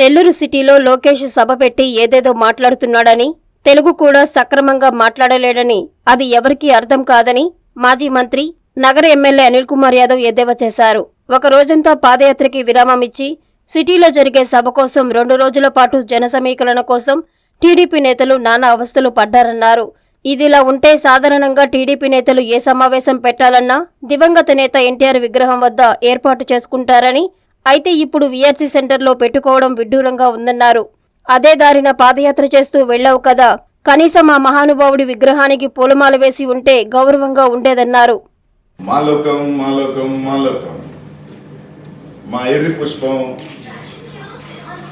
నెల్లూరు సిటీలో లోకేష్ సభ పెట్టి ఏదేదో మాట్లాడుతున్నాడని తెలుగు కూడా సక్రమంగా మాట్లాడలేడని అది ఎవరికీ అర్థం కాదని మాజీ మంత్రి నగర ఎమ్మెల్యే అనిల్ కుమార్ యాదవ్ ఎద్దేవా చేశారు. ఒక రోజంతా పాదయాత్రకి విరామం ఇచ్చి సిటీలో జరిగే సభ కోసం రెండు రోజుల పాటు జన సమీకరణ కోసం టీడీపీ నేతలు నానా అవస్థలు పడ్డారన్నారు. ఇదిలా ఉంటే సాధారణంగా టీడీపీ నేతలు ఏ సమావేశం పెట్టాలన్నా దివంగత నేత ఎన్టీఆర్ విగ్రహం వద్ద ఏర్పాటు చేసుకుంటారని అయితే ఇప్పుడు వీఆర్సీ సెంటర్లో పెట్టుకోవడం విడ్డూరంగా ఉందన్నారు. అదే దారిన పాదయాత్ర చేస్తూ వెళ్ళావు కదా. కనీసం ఆ మహానుభావుడి విగ్రహానికి పూలమాల వేసి ఉంటే గౌరవంగా ఉండేదన్నారు. మాలోకం మాలోకం మాలోకం మా ఎర్రి పుష్పం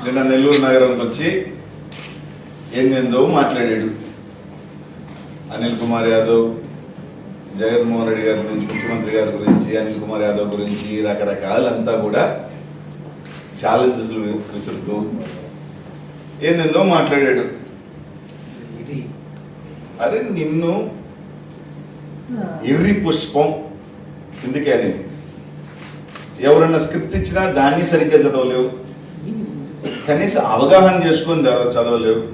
నిన్న నెల్లూరు నగరంకి వచ్చి ఏందేందో మాట్లాడాడు. అనిల్ కుమార్ యాదవ్ జగన్మోహన్ రెడ్డి గారి గురించి ముఖ్యమంత్రి గారి గురించి అనిల్ కుమార్ యాదవ్ గురించి రకరకాలంతా కూడా ఛాలెంజెస్ విసురుతూ ఏందేందో మాట్లాడాడు. అరే నిన్ను ఎర్రి పుష్పం ఎందుకే అనేది? ఎవరన్నా స్క్రిప్ట్ ఇచ్చినా దాన్ని సరిగ్గా చదవలేవు. కనీసం అవగాహన చేసుకొని చదవ- చదవలేవు.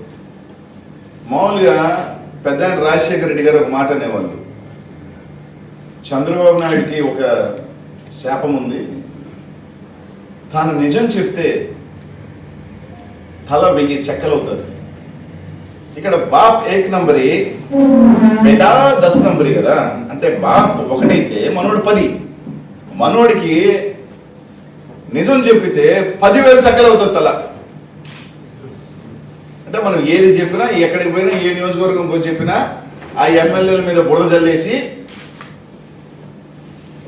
మామూలుగా పెద్ద రాజశేఖర రెడ్డి గారు ఒక మాట అనేవాళ్ళు. చంద్రబాబు నాయుడికి ఒక శాపం ఉంది. తాను నిజం చెప్తే తల వెయ్యి చెక్కలవుతుంది. ఇక్కడ బాప్ ఏక్ నంబరి బేటా దస్ నంబరి కదా? అంటే బాప్ ఒకటైతే మనోడు పది. మనోడికి నిజం చెప్పితే పదివేల చక్కలవుతుంది తల. అంటే మనం ఏది చెప్పినా ఎక్కడికి పోయినా ఏ నియోజకవర్గం పోయి చెప్పినా ఆ ఎమ్మెల్యేల మీద బురద చల్లేసి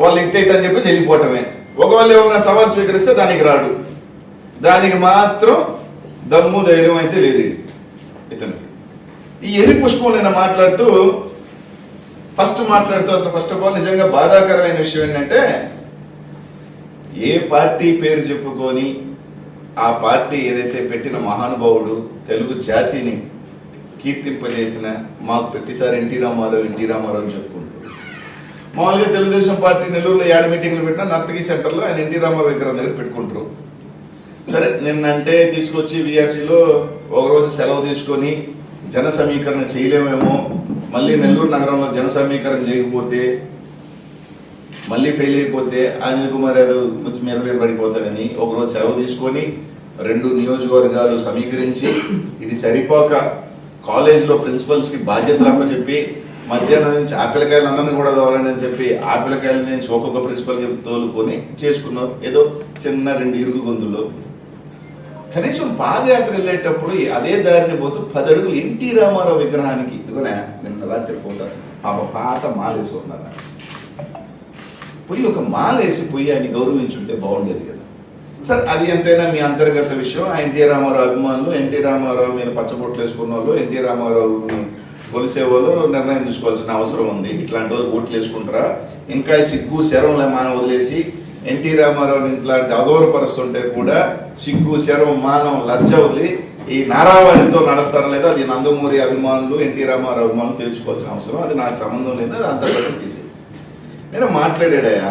వాళ్ళు ఇంత అని చెప్పి వెళ్ళిపోవటమే. ఒకవేళ ఏమైనా సవాల్ స్వీకరిస్తే దానికి రాడు. దానికి మాత్రం దమ్ము ధైర్యం అయితే లేదు ఇతను ఈ ఎరి పుష్పం నిన్న మాట్లాడుతూ ఫస్ట్ మాట్లాడుతూ అసలు ఫస్ట్ ఆఫ్ ఆల్ నిజంగా బాధాకరమైన విషయం ఏంటంటే ఏ పార్టీ పేరు చెప్పుకొని ఆ పార్టీ ఏదైతే పెట్టిన మహానుభావుడు తెలుగు జాతిని కీర్తింపజేసిన మాకు ప్రతిసారి ఎన్టీ రామారావు ఎన్టీ రామారావు అని మామూలుగా తెలుగుదేశం పార్టీ నెల్లూరులో యాడ్ మీటింగ్లు పెట్టినా నర్తకి సెంటర్లో ఆయన ఎన్టీ రామారావు దగ్గర పెట్టుకుంటారు. సరే నిన్నంటే తీసుకొచ్చి విఆర్సీలో ఒక రోజు సెలవు తీసుకొని జన సమీకరణ చేయలేమేమో మళ్ళీ నెల్లూరు నగరంలో జన సమీకరణ చేయకపోతే మళ్ళీ ఫెయిల్ అయిపోతే అనిల్ కుమార్ యాదవ్ మీద మీద పడిపోతాడని ఒక రోజు సెలవు తీసుకొని రెండు నియోజకవర్గాలు సమీకరించి ఇది సరిపోక కాలేజ్లో ప్రిన్సిపల్స్కి బాధ్యతలు అప్పచెప్పి మధ్యాహ్నం నుంచి ఆపిలకాయలు అందరినీ కూడా తోలండి అని చెప్పి ఆపిలకాయల నుంచి ఒక్కొక్క ప్రిన్సిపల్కి తోలుకొని చేసుకున్నాం. ఏదో చిన్న రెండు ఇరుగు గొంతుల్లో. కనీసం పాదయాత్ర వెళ్ళేటప్పుడు అదే దారిని పోతూ పది అడుగులు ఎన్టీ రామారావు విగ్రహానికి. ఇదిగోనే నిన్న రాత్రి ఫోటో. ఆ పాత మాలేసి ఉన్నారు. పోయి ఒక మాలేసి పోయి ఆయన గౌరవించుంటే బాగుండేది కదా. సార్ అది ఎంతైనా మీ అంతర్గత విషయం. ఎన్టీ రామారావు అభిమానులు ఎన్టీ రామారావు మీద పచ్చబొట్లు వేసుకున్న వాళ్ళు ఎన్టీ రామారావుని కొలిసే వాళ్ళు నిర్ణయం తీసుకోవాల్సిన అవసరం ఉంది. ఇట్లాంటి వాళ్ళు ఓట్లు వేసుకుంటారా? ఇంకా సిగ్గు శరం మానం వదిలేసి ఎన్టీ రామారావుని ఇట్లాంటి అగౌరవపరుస్తుంటే కూడా సిగ్గు శరం మానం లజ్జ వదిలి ఈ నారావారితో నడుస్తారా లేదా అది నందమూరి అభిమానులు ఎన్టీ రామారావు అభిమానులు తెలుసుకోవాల్సిన అవసరం. అది నాకు సంబంధం లేదు అది అంతర్గతం తీసి నేను మాట్లాడాడయ్యా